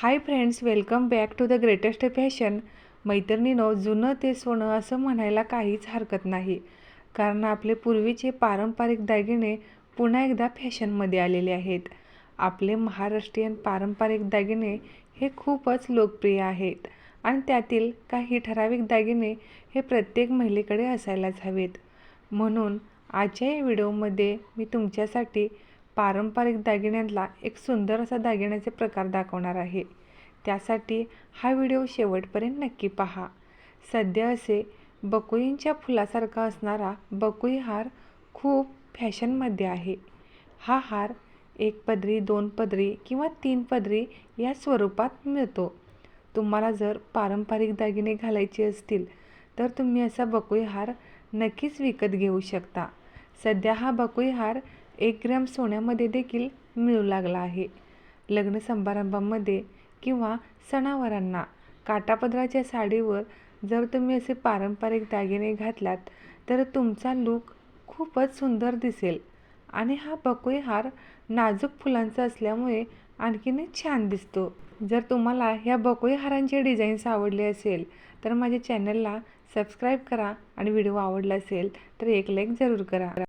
Hi friends welcome back to the greatest fashion. मैत्रिणीनो जुनं ते सोनं असं म्हणायला काहीच हरकत नाही. कारण आपले पूर्वीचे पारंपरिक दागिने पुन्हा एकदा फॅशनमध्ये आलेले आहेत. आपले महाराष्ट्रीयन पारंपरिक दागिने हे खूपच लोकप्रिय आहेत. आणि त्यातील काही ठराविक दागिने हे प्रत्येक महिलेकडे असायलाच हवेत. म्हणून आजच्या या व्हिडिओमध्ये मी तुमच्यासाठी पारंपरिक दागिन्यांतला एक सुंदर असा दागिन्याचे प्रकार दाखवणार आहे. त्यासाठी हा व्हिडिओ शेवटपर्यंत नक्की पहा. सध्या असे बकुईंच्या फुलासारखा असणारा बकुई हार खूप फॅशनमध्ये आहे. हा हार एक पदरी दोन पदरी किंवा तीन पदरी या स्वरूपात मिळतो. तुम्हाला जर पारंपरिक दागिने घालायचे असतील तर तुम्ही असा बकुई हार नक्कीच विकत घेऊ शकता. सध्या हा बकुळी हार एक ग्रॅम सोन्यामध्ये देखील मिळू लागला आहे. लग्न समारंभामध्ये किंवा सणावारांना काटापदराच्या साडीवर जर तुम्ही असे पारंपरिक दागिने घातलात तर तुमचा लूक खूपच सुंदर दिसेल. आणि हा बकुळी हार नाजूक फुलांचा असल्यामुळे आणखीनच छान दिसतो. जर तुम्हाला ह्या बकुळी हारांचे डिझाईन्स आवडले असेल तर माझ्या चॅनलला सबस्क्राईब करा आणि व्हिडिओ आवडला असेल तर एक लाईक जरूर करा.